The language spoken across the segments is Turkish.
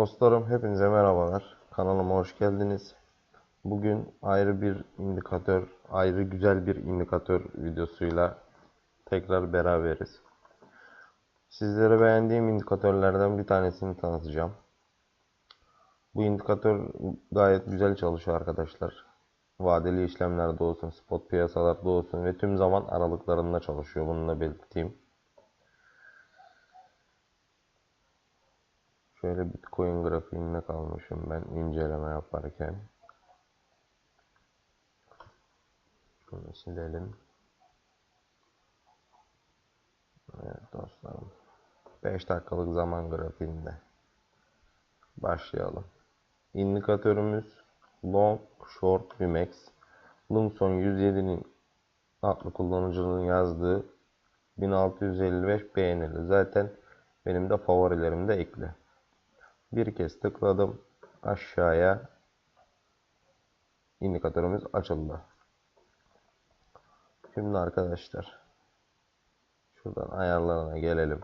Dostlarım hepinize merhabalar. Kanalıma hoş geldiniz. Bugün ayrı bir indikatör, ayrı güzel bir indikatör videosuyla tekrar beraberiz. Sizlere beğendiğim indikatörlerden bir tanesini tanıtacağım. Bu indikatör gayet güzel çalışıyor arkadaşlar. Vadeli işlemlerde olsun, spot piyasalarda olsun ve tüm zaman aralıklarında çalışıyor. Bunu da belirteyim. Şöyle Bitcoin grafiğinde kalmışım ben inceleme yaparken. Şunu silelim. Evet dostlarım. 5 dakikalık zaman grafiğinde. Başlayalım. İndikatörümüz Long Short Vimex. Lumson 107'nin adlı kullanıcının yazdığı 1655 beğenili. Zaten benim de favorilerimde ekli. Bir kez tıkladım. Aşağıya indikatörümüz açıldı. Şimdi arkadaşlar şuradan ayarlarına gelelim.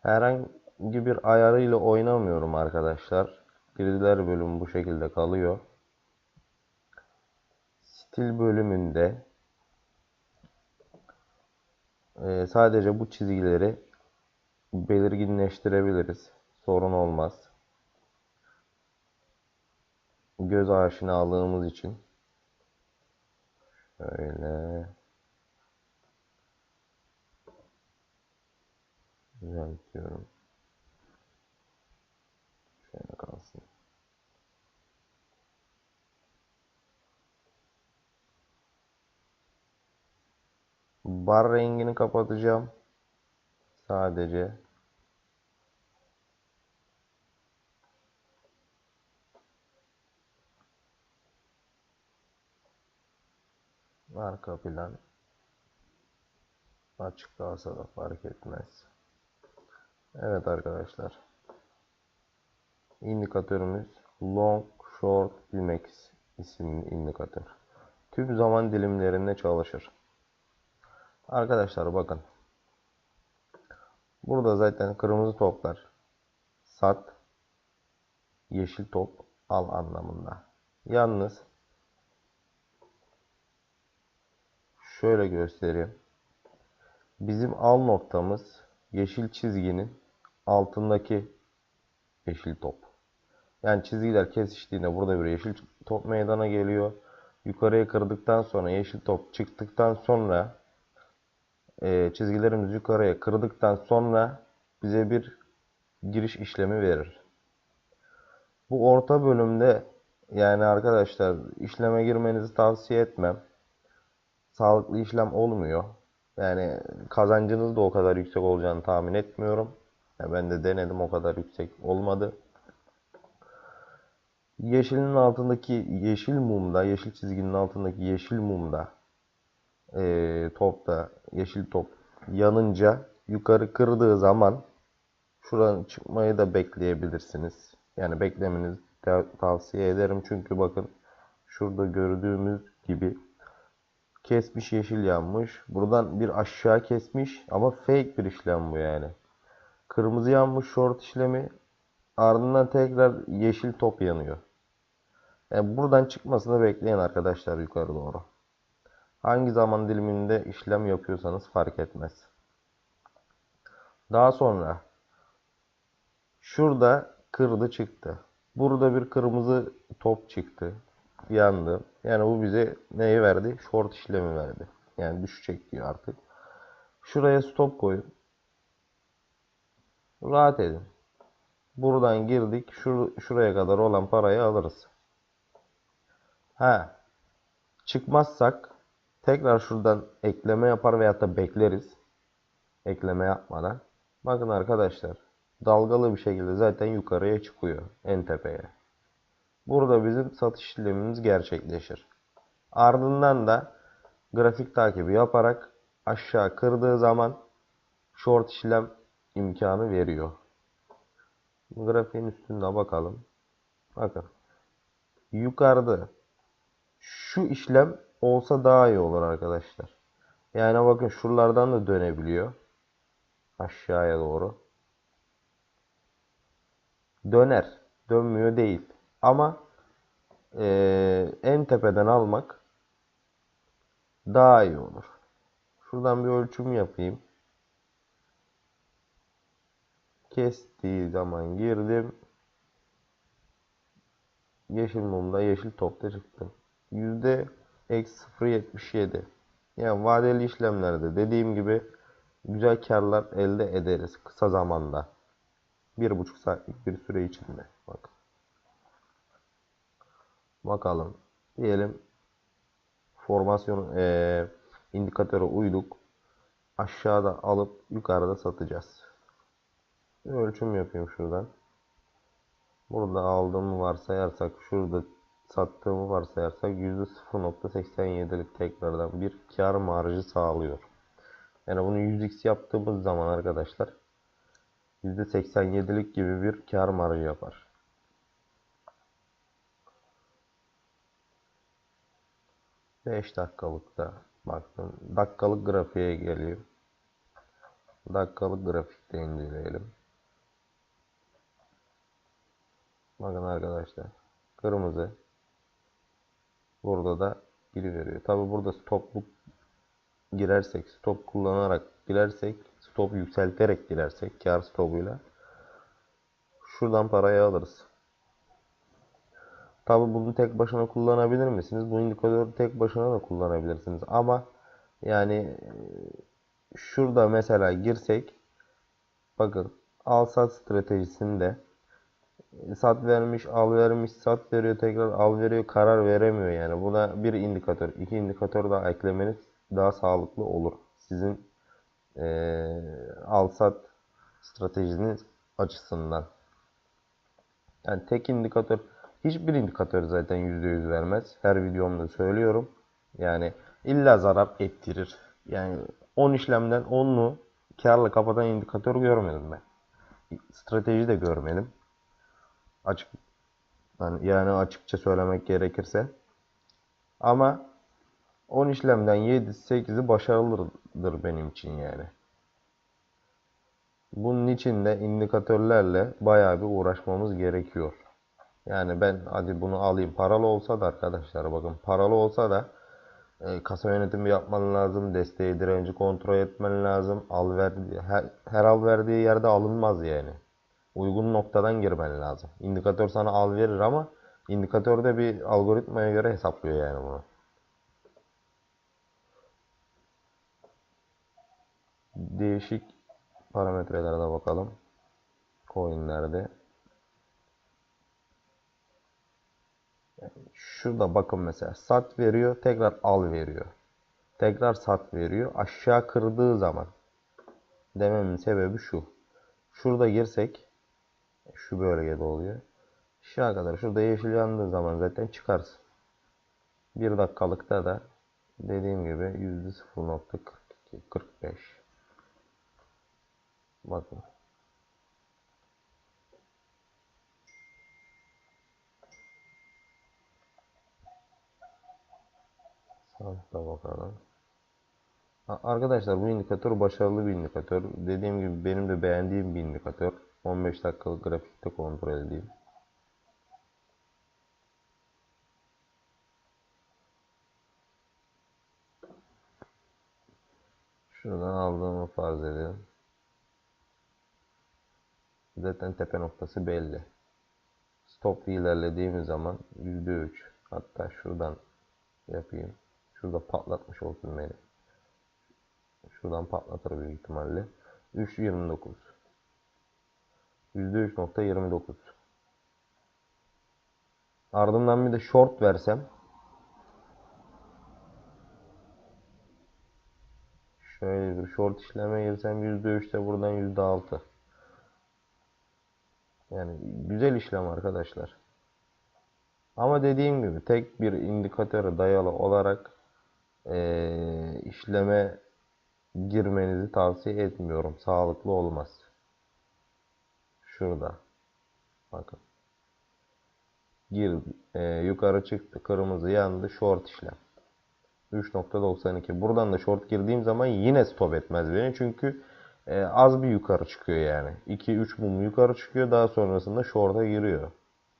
Herhangi bir ayarıyla oynamıyorum arkadaşlar. Girdiler bölümü bu şekilde kalıyor. Stil bölümünde e, sadece bu çizgileri belirginleştirebiliriz. Sorun olmaz. Göz aşinalığımız için. Şöyle. Düzeltiyorum. Şöyle kalsın. Bar rengini kapatacağım. Sadece. Arka plan açık kalsa da fark etmez. Evet arkadaşlar. İndikatörümüz Long Short Bimex isimli indikatör. Tüm zaman dilimlerinde çalışır. Arkadaşlar bakın. Burada zaten kırmızı toplar sat, yeşil top al anlamında. Yalnız şöyle göstereyim. Bizim al noktamız yeşil çizginin altındaki yeşil top. Yani çizgiler kesiştiğinde burada bir yeşil top meydana geliyor. Yukarıya kırdıktan sonra yeşil top çıktıktan sonra e, çizgilerimiz yukarıya kırdıktan sonra bize bir giriş işlemi verir. Bu orta bölümde yani arkadaşlar işleme girmenizi tavsiye etmem sağlıklı işlem olmuyor. Yani kazancınız da o kadar yüksek olacağını tahmin etmiyorum. Yani ben de denedim o kadar yüksek olmadı. Yeşilin altındaki yeşil mumda, yeşil çizginin altındaki yeşil mumda e, topta, yeşil top yanınca yukarı kırdığı zaman şuranın çıkmayı da bekleyebilirsiniz. Yani beklemenizi tavsiye ederim. Çünkü bakın şurada gördüğümüz gibi kesmiş yeşil yanmış. Buradan bir aşağı kesmiş ama fake bir işlem bu yani. Kırmızı yanmış short işlemi ardından tekrar yeşil top yanıyor. Yani buradan çıkmasını bekleyin arkadaşlar yukarı doğru. Hangi zaman diliminde işlem yapıyorsanız fark etmez. Daha sonra şurada kırdı çıktı. Burada bir kırmızı top çıktı yandı. Yani bu bize neyi verdi? Short işlemi verdi. Yani düşecek diyor artık. Şuraya stop koyun. Rahat edin. Buradan girdik. Şur şuraya kadar olan parayı alırız. Ha. Çıkmazsak tekrar şuradan ekleme yapar veyahut da bekleriz. Ekleme yapmadan. Bakın arkadaşlar. Dalgalı bir şekilde zaten yukarıya çıkıyor. En tepeye. Burada bizim satış işlemimiz gerçekleşir. Ardından da grafik takibi yaparak aşağı kırdığı zaman short işlem imkanı veriyor. Grafiğin üstünde bakalım. Bakın. Yukarıda şu işlem olsa daha iyi olur arkadaşlar. Yani bakın şuralardan da dönebiliyor. Aşağıya doğru. Döner. Dönmüyor değil. Ama eee, en tepeden almak daha iyi olur. Şuradan bir ölçüm yapayım. Kestiği zaman girdim. Yeşil mumda yeşil topta çıktı. Yüzde eksi 0.77. Yani vadeli işlemlerde dediğim gibi güzel karlar elde ederiz kısa zamanda. Bir buçuk saatlik bir süre içinde. Bak. Bakalım. Diyelim formasyon eee indikatöre uyduk. Aşağıda alıp yukarıda satacağız. Ölçüm yapayım şuradan. Burada aldığımı varsayarsak, şurada sattığımı varsayarsak %0.87'lik tekrardan bir kar marjı sağlıyor. Yani bunu 100x yaptığımız zaman arkadaşlar %87'lik gibi bir kar marjı yapar. Beş dakikalıkta baktım. Dakikalık grafiğe geleyim. Dakikalık grafikte inceleyelim. Bakın arkadaşlar. Kırmızı. Burada da biri veriyor. Tabi burada stopluk girersek, stop kullanarak girersek, stop yükselterek girersek kar stopuyla şuradan parayı alırız. Tabi bunu tek başına kullanabilir misiniz? Bu indikatörü tek başına da kullanabilirsiniz. Ama yani e, şurada mesela girsek bakın al sat stratejisinde sat vermiş, al vermiş, sat veriyor, tekrar al veriyor, karar veremiyor yani. Buna bir indikatör, iki indikatör daha eklemeniz daha sağlıklı olur. Sizin eee al sat stratejiniz açısından. Yani tek indikatör, hiçbir indikatör zaten %100 vermez. Her videomda söylüyorum. Yani illa zarar ettirir. Yani 10 işlemden 10'unu karla kapatan indikatör görmedim ben. Strateji de görmedim. Açık yani, yani açıkça söylemek gerekirse. Ama 10 işlemden 7'si 8'i başarılıdır benim için yani. Bunun için de indikatörlerle bayağı bir uğraşmamız gerekiyor. Yani ben hadi bunu alayım. Paralı olsa da arkadaşlar bakın paralı olsa da e, kasa yönetimi yapman lazım. Desteği direnci kontrol etmen lazım. Al verdi, her, her al verdiği yerde alınmaz yani. Uygun noktadan girmen lazım. İndikatör sana al verir ama indikatör de bir algoritmaya göre hesaplıyor yani bunu. Değişik parametrelere bakalım. Coinlerde. Şurada bakın mesela sat veriyor, tekrar al veriyor. Tekrar sat veriyor. Aşağı kırdığı zaman dememin sebebi şu. Şurada girsek şu bölgede oluyor. Aşağı kadar şurada yeşil yandığı zaman zaten çıkarsın. Bir dakikalıkta da dediğim gibi %0.42 45 Bakın. Sağda bakalım. Arkadaşlar bu indikatör başarılı bir indikatör. Dediğim gibi benim de beğendiğim bir indikatör. 15 dakikalık grafikte kontrol edeyim. Şuradan aldığımı farz edelim. Zaten tepe noktası belli. Stop ilerlediğimiz zaman %3 hatta şuradan yapayım. Şurada patlatmış olsun beni. Şuradan patlatır büyük ihtimalle. 3.29 %3.29 Ardından bir de short versem Şöyle bir short işleme girsem %3'te buradan %6 Yani güzel işlem arkadaşlar. Ama dediğim gibi tek bir indikatöre dayalı olarak eee, işleme girmenizi tavsiye etmiyorum. Sağlıklı olmaz. Şurada. Bakın. Gir, eee, yukarı çıktı. Kırmızı yandı. Short işlem. 3.92. Buradan da short girdiğim zaman yine stop etmez beni. Çünkü e, az bir yukarı çıkıyor yani. 2-3 mum yukarı çıkıyor daha sonrasında short'a giriyor.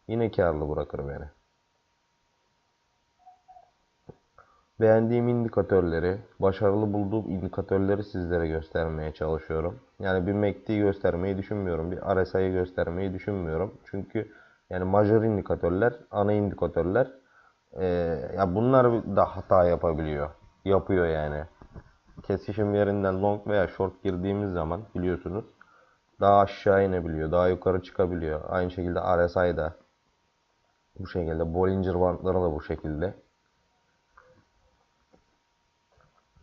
Yine karlı bırakır beni. Beğendiğim indikatörleri, başarılı bulduğum indikatörleri sizlere göstermeye çalışıyorum. Yani bir MACD göstermeyi düşünmüyorum. Bir RSI'yi göstermeyi düşünmüyorum. Çünkü yani majör indikatörler, ana indikatörler e, ya bunlar da hata yapabiliyor. Yapıyor yani. Kesişim yerinden long veya short girdiğimiz zaman biliyorsunuz daha aşağı inebiliyor, daha yukarı çıkabiliyor. Aynı şekilde RSI da bu şekilde. Bollinger Bandları da bu şekilde.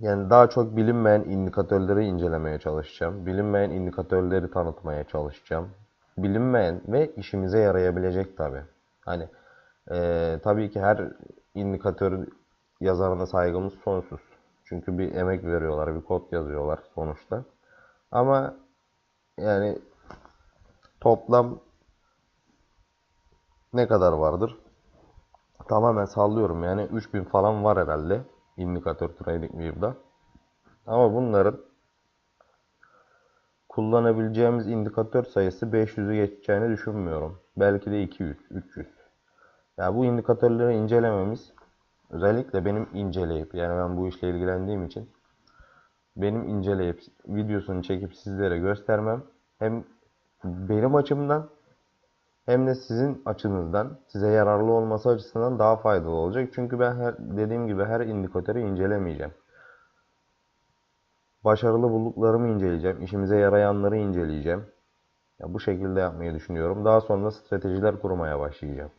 Yani daha çok bilinmeyen indikatörleri incelemeye çalışacağım. Bilinmeyen indikatörleri tanıtmaya çalışacağım. Bilinmeyen ve işimize yarayabilecek tabi. Hani e, tabii ki her indikatör yazarına saygımız sonsuz. Çünkü bir emek veriyorlar, bir kod yazıyorlar sonuçta. Ama yani toplam ne kadar vardır? Tamamen sallıyorum yani 3000 falan var herhalde indikatör TradingView'da. Ama bunların kullanabileceğimiz indikatör sayısı 500'ü geçeceğini düşünmüyorum. Belki de 200, 300. Ya bu indikatörleri incelememiz özellikle benim inceleyip yani ben bu işle ilgilendiğim için benim inceleyip videosunu çekip sizlere göstermem hem benim açımdan hem de sizin açınızdan size yararlı olması açısından daha faydalı olacak. Çünkü ben her, dediğim gibi her indikatörü incelemeyeceğim. Başarılı bulduklarımı inceleyeceğim. işimize yarayanları inceleyeceğim. Ya bu şekilde yapmayı düşünüyorum. Daha sonra stratejiler kurmaya başlayacağım.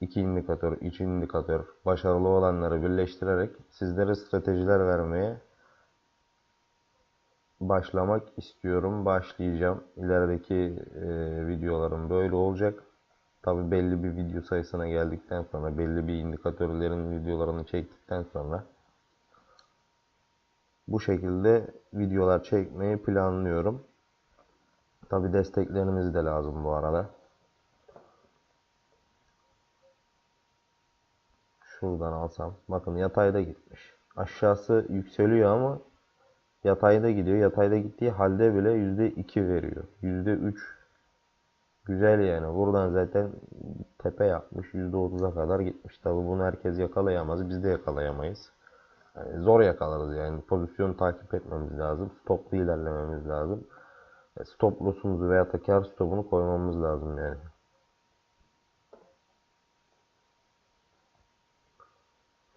İki indikatör, üç indikatör, başarılı olanları birleştirerek sizlere stratejiler vermeye başlamak istiyorum. Başlayacağım. İlerideki e, videolarım böyle olacak. Tabi belli bir video sayısına geldikten sonra, belli bir indikatörlerin videolarını çektikten sonra bu şekilde videolar çekmeyi planlıyorum. Tabi destekleriniz de lazım bu arada. Şuradan alsam. Bakın yatayda gitmiş. Aşağısı yükseliyor ama Yatayda gidiyor. Yatayda gittiği halde bile %2 veriyor. %3 güzel yani. Buradan zaten tepe yapmış. %30'a kadar gitmiş. Tabi bunu herkes yakalayamaz. Biz de yakalayamayız. Yani zor yakalarız yani. Pozisyon takip etmemiz lazım. Stoplu ilerlememiz lazım. E, stop loss'umuzu veya kar stopunu koymamız lazım yani.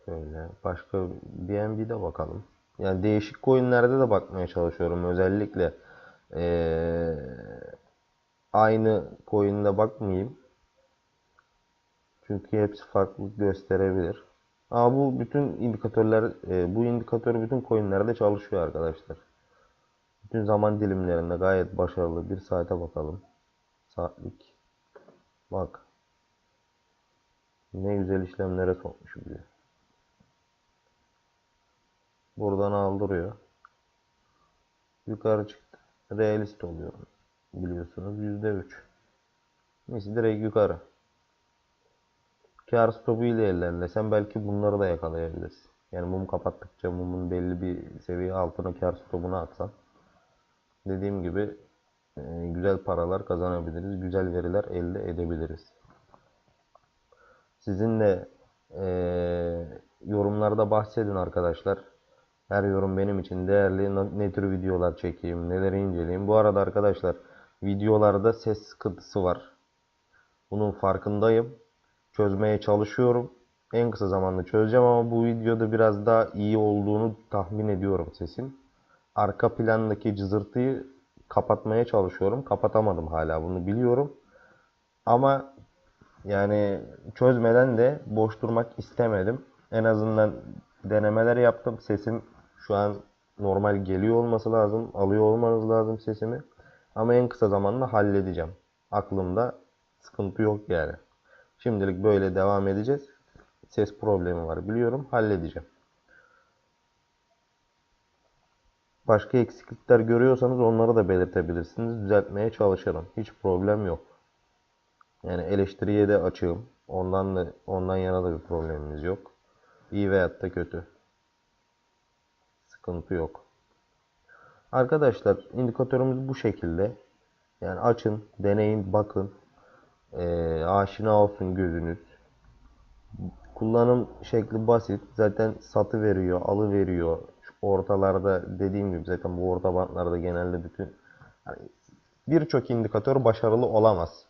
Şöyle başka BNB'de bakalım. Yani değişik coinlerde de bakmaya çalışıyorum. Özellikle ee, aynı coin'de bakmayayım. Çünkü hepsi farklılık gösterebilir. Ama bu bütün indikatörler, e, bu indikatör bütün coinlerde çalışıyor arkadaşlar. Bütün zaman dilimlerinde gayet başarılı. Bir saate bakalım. Saatlik. Bak. Ne güzel işlemlere sokmuş diyor. Buradan aldırıyor. Yukarı çıktı. Realist oluyor. Biliyorsunuz %3. Neyse direkt yukarı. Kar stopu ile ilerlesen belki bunları da yakalayabilirsin. Yani mum kapattıkça mumun belli bir seviye altına kar stopunu atsan dediğim gibi e, güzel paralar kazanabiliriz. Güzel veriler elde edebiliriz. Sizin de e, yorumlarda bahsedin arkadaşlar. Her yorum benim için değerli. Ne tür videolar çekeyim, neleri inceleyeyim. Bu arada arkadaşlar videolarda ses sıkıntısı var. Bunun farkındayım. Çözmeye çalışıyorum. En kısa zamanda çözeceğim ama bu videoda biraz daha iyi olduğunu tahmin ediyorum sesin. Arka plandaki cızırtıyı kapatmaya çalışıyorum. Kapatamadım hala bunu biliyorum. Ama yani çözmeden de boş durmak istemedim. En azından denemeler yaptım. Sesim şu an normal geliyor olması lazım. Alıyor olmanız lazım sesimi. Ama en kısa zamanda halledeceğim. Aklımda sıkıntı yok yani. Şimdilik böyle devam edeceğiz. Ses problemi var biliyorum. Halledeceğim. Başka eksiklikler görüyorsanız onları da belirtebilirsiniz. Düzeltmeye çalışırım. Hiç problem yok. Yani eleştiriye de açığım. Ondan da ondan yana da bir problemimiz yok. İyi veyahut da kötü sıkıntı yok. Arkadaşlar indikatörümüz bu şekilde. Yani açın, deneyin, bakın. Ee, aşina olsun gözünüz. Kullanım şekli basit. Zaten satı veriyor, alı veriyor. Şu ortalarda dediğim gibi zaten bu orta bantlarda genelde bütün yani birçok indikatör başarılı olamaz.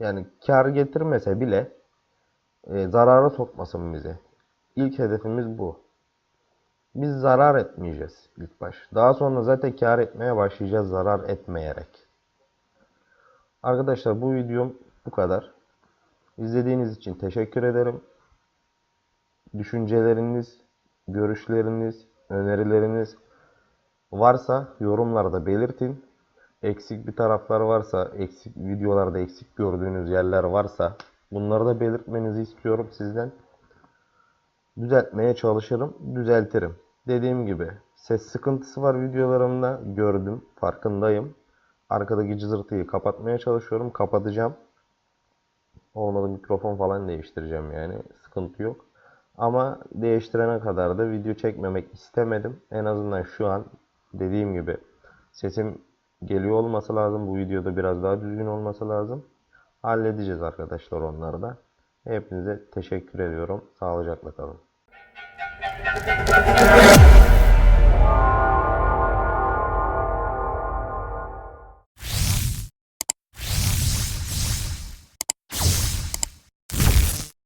Yani kar getirmese bile e, zarara sokmasın bizi. İlk hedefimiz bu. Biz zarar etmeyeceğiz ilk baş. Daha sonra zaten kar etmeye başlayacağız zarar etmeyerek. Arkadaşlar bu videom bu kadar. İzlediğiniz için teşekkür ederim. Düşünceleriniz, görüşleriniz, önerileriniz varsa yorumlarda belirtin. Eksik bir taraflar varsa, eksik videolarda eksik gördüğünüz yerler varsa bunları da belirtmenizi istiyorum sizden. Düzeltmeye çalışırım, düzeltirim. Dediğim gibi ses sıkıntısı var videolarımda gördüm, farkındayım. Arkadaki cızırtıyı kapatmaya çalışıyorum, kapatacağım. Olmadı mikrofon falan değiştireceğim yani. Sıkıntı yok. Ama değiştirene kadar da video çekmemek istemedim. En azından şu an dediğim gibi sesim geliyor olması lazım. Bu videoda biraz daha düzgün olması lazım. Halledeceğiz arkadaşlar onları da. Hepinize teşekkür ediyorum. Sağlıcakla kalın. Thank you.